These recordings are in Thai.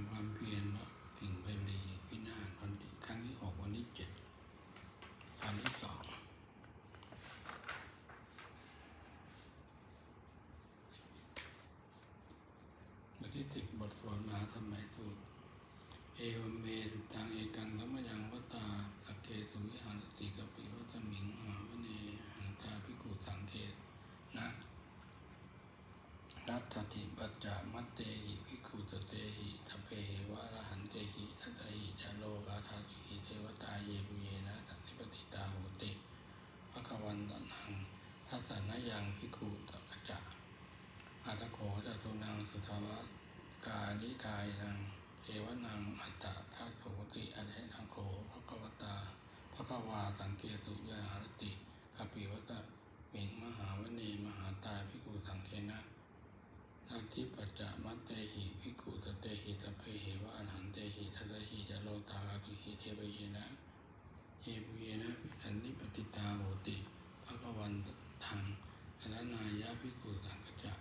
ำความเพียรว่าสิ่งเป็นดีพินาศวันที่ครั้งที่หกวันที่เจ็ดวันที่สองวันที่สิบบทสวดมาธรรมสูตรเอวเมตุตังเอกังธรรมยังวตาสักเกตุวิหารติกปิวตมิงมหาวเนหันตาภิกขุสังเทศนะ นัตถิปัจจามัตเตหิภิกขุตเตหิทเพหิวะระหันเตหิทัตหิจโลกาธาตุหิเทวตาเยปุเยนะสันติปติตาโหติภควันตนังทัสสนยังภิกขุตกจจะอัตโขจตุนังสุทาวกานิกายนังเอวนังอัตตะทัสโสติอเนนังโคภควตาภควาสังเกตุยาหารติอปิวัตเมงมหาวเนมหาตาภิกขุสังเทนะ นาทิปัจจามัตเตหิภิกขุตเตหิตเพหิวะอรหันเตหิทัตหิจะโลตาลาภิหิเทวเยนะเยปุเยนะสันนิปติตาโหติภควันตังอรนายะภิกขุสังกจจะ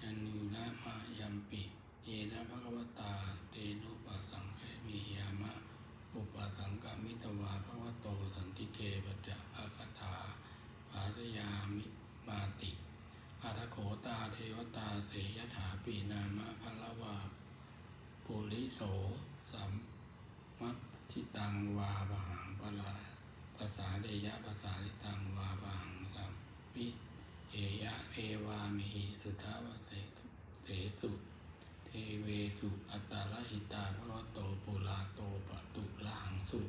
ยันนูนะมายัมปิเยนะภะควตาเตนุปัสสังเขมียามะอุปสังกามิตวาภะวะโตสันติเกปัจจะภะคตาภาตยามิมาติ อาทโขตาเทวตาเสยถาปีนามะภะละวาปุริโส สัมมัติตังวาบหังปละภาษาเดยะภาษาลิตังวาบหังสัมวิเอยะเอวามิหิสุทธาวะเสเสสุเทเวสุอัตตาลหิตาพระโตปุราโตปะตุลังสุ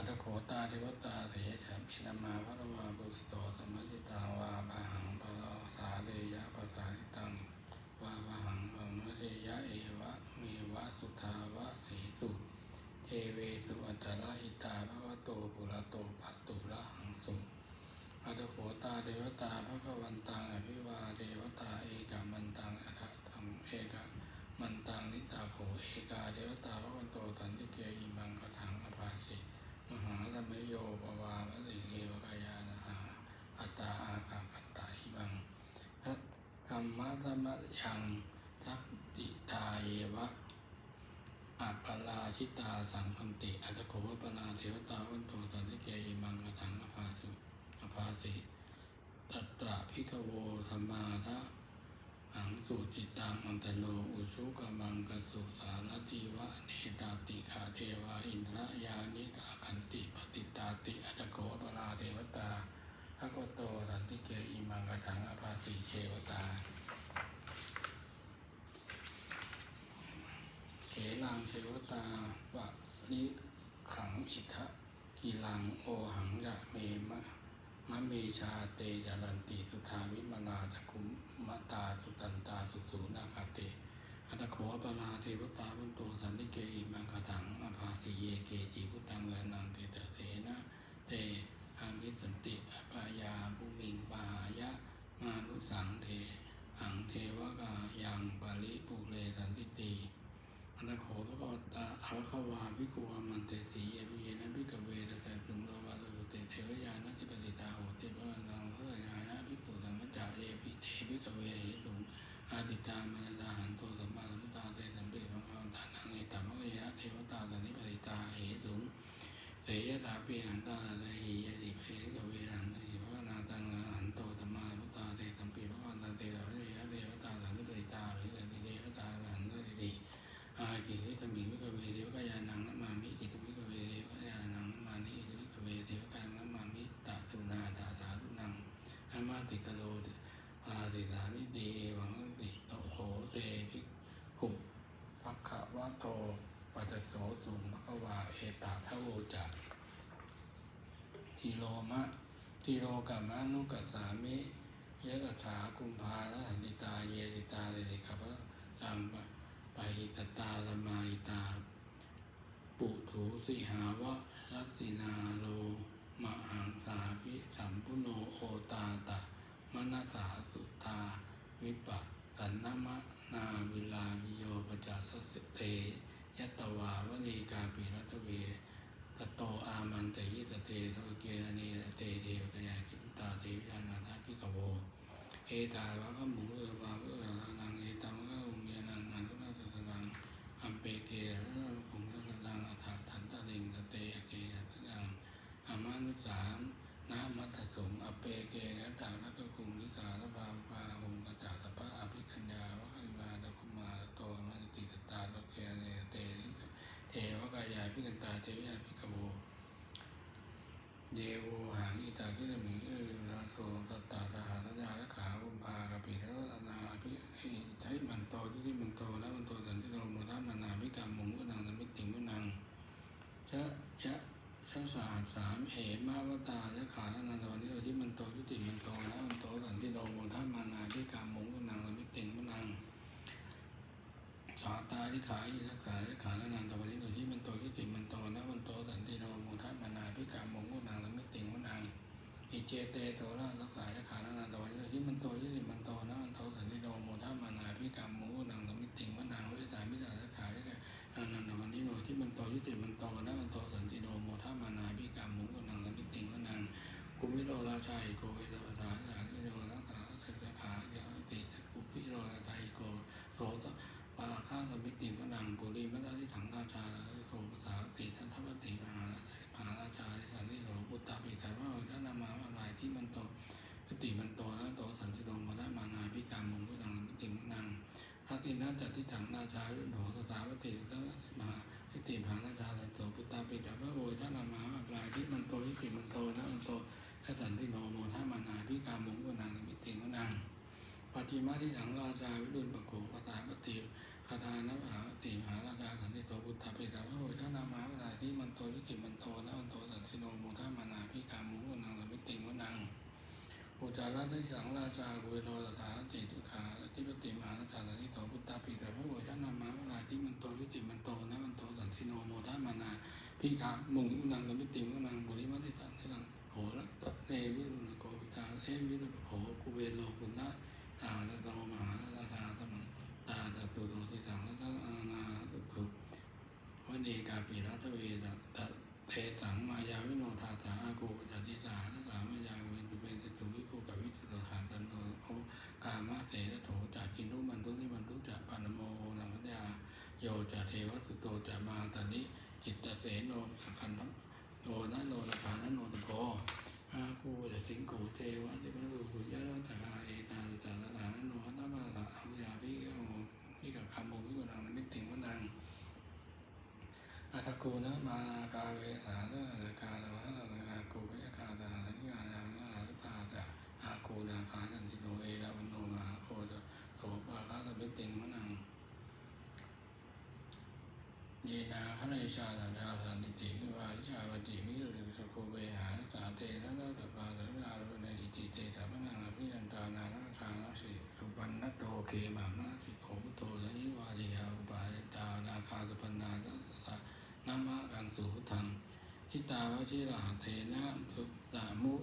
อัตโขตาเทวตาเสยฉาพินามาพระวาบุสโตสมจิตาวาบาหังปะสาเดยะปะสาริตังวาบาหังปะมะเรยะเอวะเมวะสุทาวะเสสุเทเวสุอัตตาลหิตาพระวโตปุราโตปะตุละหังสุอัตโขตาเทวตาพระกวันตังอภิวาเทวตาเอกามันตังอัฏฐังเอกามันตังนิตาโขเอกาเทวตาพระวันโตสันติเกอิมังกถังอภาสิ มหาธรรมโยปวามสิเทวกายานะหาอัตตาอากาคัตตาอิบังทธรรมะสมะยังทักติตาเยวะอัปปลาชิตาสังคันติอัตโกวปนาเทวตาวันโตสันติเกอิมังกถังอภาสุ อภาสิตัตตะพิกโวธรรมาทะหัง สุจิตังอันตโนอุชุกมังกสุสารติวะเนตาติขาเทวาอินทรยานิกาคันติปฏิตาติอัตโกปราเทวตาภะคะวะโตสันติเกอิมังกถังอภาสิเทวตาเขลังเทวตาวะนิขังอิทะกิลังโอหังยะเมมะ มะเมชาเตจารันติ สุทาวิมนาจักุมมตาสุตันตาสุสูนาคาเตอัตโขปนาเทวตาพุนโตสันติเกอิมังคถังอภาสิเยเกจิพุตังเรนังเตตเสนะเตอามิสันติอปายาภูมิงปายะมานุสังเท หังเทวกายังปาริปุเรสันติตี อันโขพระกตาอาขวาภิกขุอามันเตสีเยปุเยนะภิกเวทะแต่สุงโลวาสุเตเทวยานัติปติตาโหติพระนังพระญาณภิกุสังฆจาเอภิเทภิกเวหิสุงอาติตามันดาหันโตสัมมาสัมพุทธาเตสัมเปมังคังทานังเอตัมมะเยะเทวตาสันนิปติตาเหสุงเสยตาเปิหันตาเต อามาติกโลอาติสามิเดวังติโตโหเตภิกขุภักขวะโตปัจจโสสุงภควาเอตาทะโวจะทิโลมะทิโลกัมมานุกัสสามิยะตถากุมภาละหันติตาเยติตาเดติขับลัมปะปตตาลมาอิตา ปุถุสิหาวะลักษินาโลมหังสาภิสัมพุโนโอตาตะ มนัสสาสุตาวิปัสสันนมะนาวิลาวิโยปจัสสเตยตวาวณีกาปิรัตเวตโตอามันเตยิตเตโทเกนีเนเตเดวกยาจิตาเทวิยาณาทากิกโวเอตาวะขมุตวาพุทธานังเอตังขมุ ตาเทวิยาภิกโวเยโวหางอิตาทิรมิงเอราโสตตาสหาสัญาละขาบุปากปิเทวนาภิใช้มันโตที่ที่มันโตแล้วมันโตสันติโนโมทัมนาภิกรรมุงกุนังสมิติงกุนังชะยะชะสาสามเหมาวตายะขาลนันตวันนี้เราที่มันโตยุติมันโตแล้วมันโตสันติโนโมทัมนาภิกรรมุงกุนังสมิติงกุนังสาตาที่ขาอิทักษาที่ขาและนันตวันนี้หนูที่ อิเจเตโตระรักษาขานานาโตวันนี้หนูที่มันโตยี่มันโตนะมันโตสันติโดโมทัมานาพิกามงกุนางและไม่ติงกุนางวิสามิสาที่ขาที่ขานันาวันนี้หนูที่มันโตยี่มันโตนะมันโตสันติโดโมทัมานาพิกามงกุนางและไม่ติงกุนางกุมิโรราชัยโกเวสภาษาสาธิโยรักษาคือขาเดียวติกุปิโรราชัยโกโสต ปาราคาสมิติวนังปุริมัตติถังราชาโสภาษาติทันทวติมหาภาราชาสันติโสปุตตาปิสันว่าท่านนามาอะไรที่มันโตสติมันโตแล้วโตสันติโนมาได้มานาพิการมงกุนังมิติมุนัง พระตินาจัตติถังราชาโหสถาปติทั้งมหาพิติภาราชาสันโตปุตตาปิสันว่าโวยท่านนามาอะไรที่มันโตที่ติมันโตนะมันโตถ้าสันติโนโมท่ามานาพิการมงกุนังมิติมุนังปัจจิมาที่ถังราชาวิรุณปโขภาษาปฏิคาทานมหาติมหาราชาสันติโตพุทธปิตาพระโอท่านามาเวลาที่มันโตยุติมันโตนะมันโตสันติโนโมทามานาพิกามุวนังสมิติวนังอุจาระที่ถังราชากุเวโรสถาติ ทุขาที่ปฏิมหาราชาสันติโตพุทธาปิตาพระโอท่านามาเวลาที่มันโตยุติมันโตนะมันโตสันติโนโมทามานาพิกามุงนังสมิติวนังบุริมัติสันติลังโหระเนวิรุณโกวิตาเอวิรุณโหกุเวโรกุณะตาตะโตมหาราชาตมังตาตะตุโตทิสังตะอานาตุตุวันเดกาปิรัตเวตตะเตสังมายาวิโนทาสาอาโกจัติสาทัสสามายา ภูกวิจุตหาตันโนโอกามะเสตโถจากกินรุมันตุนิมันตุจะปานโมนัมยาโยจะเทวสุโตจะมาตานิจิตตเสโนอาคันทโนนะโนนะคานโนตโกอาคูเดสิงโกเจวะติมะรูปุยะตาเอตาตาตาตาโนหัตตมาตาอัมยาพิกโมพิกับคำโมพิกุนังมิติงวนังอัตคูนะมากาเวสาเนกาลวะนาคูเวกาตาสัญญาณานาตาตาอาคูนาคานันติโนเอราวันโนมหาโคตโสปาคาตมิติงวนัง เยนาพระนชาสันทาสันติติวิวาทิชาวจิมิรุสโคเวหาสาเตนะนะตปาตระนารุณอิติเตสัมนังอภิยันตานานาคานาสิสุปันนโตเคมามาสิโคพุโตสยิวาริยาอุปาริตานาคาสุปันนาสัสสะนามากันสุหุทังทิตาวชิราเทนะสุตามุ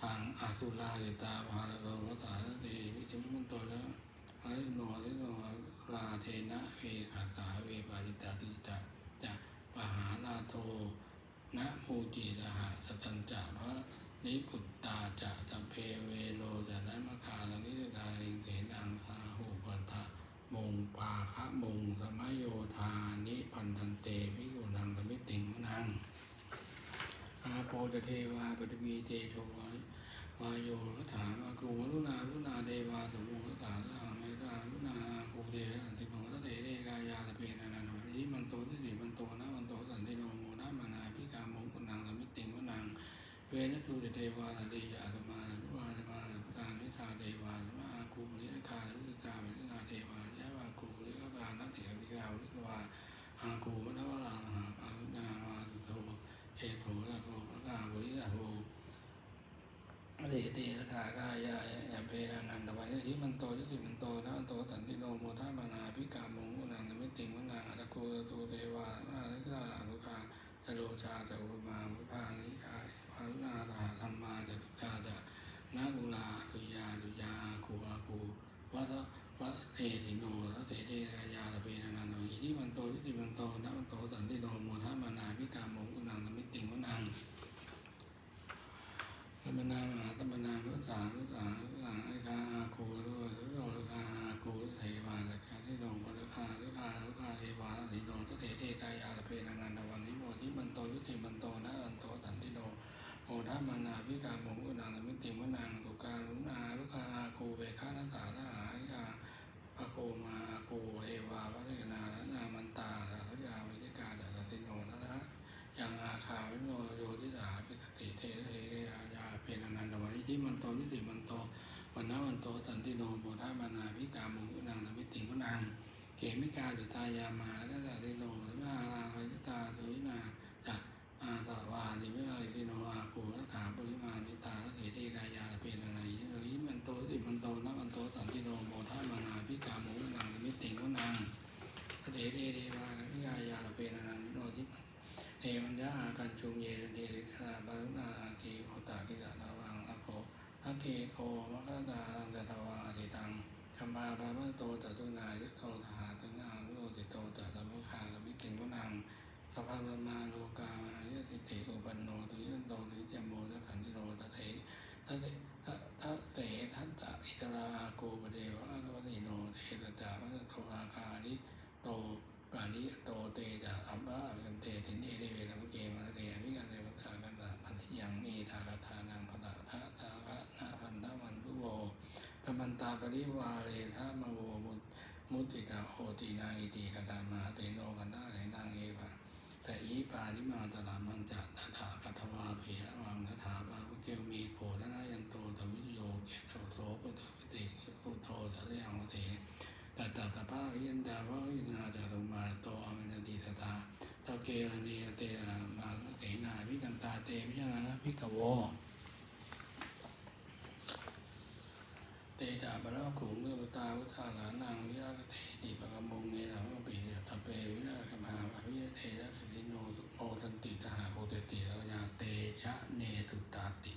ทังอสุลาริตาภารโรวตาเตวิจิมุนโตแล้วไอ้โนริโนลาเทนะเวขาสาเวปาริตาติจะจะ ปหาลาโทนะมูจิรหะสตัญจะพระนิพุตตาจะสเพเวโลจะนั้มะคาลนิสกาลิงเถนังสาหูปัฏฐะมงปาคะมงสมโยธานิพันธันเตวิรุนังสมิติงมนังอาโปตเทวาปฏิมีเตโชววายโยรัฐามากูรุณารุณาเดวาสมุรัฐาสหามิรารุณาภูเดสันติโนทัตเตเดกายาตะเพนานาโนยิมันโตทิติมันโตนะมันโมนะมานาพิกามงกุนังสมิติงวนังเว นตูเดเทวาสันติยาตมานุวาตมาพุทธานิชาเดวาสมาอาคูนิคาลุสิกาเวนะเทวายะวาคูลิกานาติริกาวิกวาอาคูมนวะลาหาอารุณาวาสุโตเอโทระโตพระกาบุริยะโหอริยติสถากายายะเพรานันตวันที่มันโตที่ติมันโตนะโตสันติโนโมทามานาพิกามงกุนังสมิติมุนังอัตโกตตูเทวานาลิกาอนุกาจโลชาจอุปมามุพานิกาภารุณาตาธรรมาจตุกาจะนากุลาตุยาตุยาคูอาคูวัต วัตเตติโนทัตเตเตกายาตะเพนันโนอิทิมันโตที่ติมันโตนะมันโตสันติโนโมทามานาพิกามงกุนังสมิติมุนัง ตัมมนามหาตัมมนานุสานุสานุสาไอคาอาคูรุรุโรคาอาคูเทวาสักการที่โนปรุคาลุคาลุคาเทวาสิโนทเทเทกายาลเพนันันตวันนิโมทิมันโตยุติมันโตนะอันโตสันติโนโอทัมมานาพิการมงกุนังสมิติมนังตุการุณาลุคาอาคูเวคานัสสาระหายาปโกมาอาคูเทวาพระเรนานามันตาสัจยาวิจิกาดัสติโนนะนะ วิ ติมันโตวันนาวันโตสันติโนโมทามานาพิกามุกุนังสมิติกุนังเกมิกาจุตายามาและสันติโนสัมมาราคริตาตุวินาจักอาสวาลิวิราติโนอาภูรักขาปุริมานิตาเถเทกายาเปนอะไรนิมันโตติมันโตนะมันโตสันติโนโมทามานาพิกามุกุนังนวิติกุนัง พระเถเทเทวานิกายาเป็นอนันต์โนทิปันเทมันยะอากันชุมเยเดริธาบารุณาอากีโอตากิตาตาวังอโภภะเก โภมะคะดาลังกตวาอติตังธรรมาปะมะโตตตุนายุโตทหาตุนานุโรติโตตตะมุขานวิติงกุนังสภาพมาโลกามายติเตอุปันโนตุยันโตตุจโมตขันติโรตะเททะเตทะทะเสทัตตะอิตราโกปเดวะอนุติโนเทตตาวัตโตอาคาริ โตปรานิโตเตจะอัมบะกันเตตินเอเดเวนะมุเกมาเตอวิกันเตวตากันตะพันธิยังเอทาราธานังพตะทะทาคะนาพันธมันตุโวธรร มันตาปริวาเรธามโวมุตมุติตาโหตินาอิติกตามาเตโนกันนาเรนังเอวะแต่อีปาลิมาตลามันจะตถาคัตวาเพระวังตถาบาพุเทวมีโขทนายันโตตวิโยเกตโสปตตวิติพุโธทะเลยังเตตัตตะตะภะยันดาวะยินาจารุมาโตอเมนติตตาตะเกรณีเตนะมาเสนาวิกันตาเตวิชนะพิกโว ระขุงเมื่อตาวุฒาหลานางวิราเทติประมงเนสังปิเนี่ยทเปวิยาคมาอภิเทนะสิโนโอทันติทหาโพเตติระยาเตชะเนตุตาติ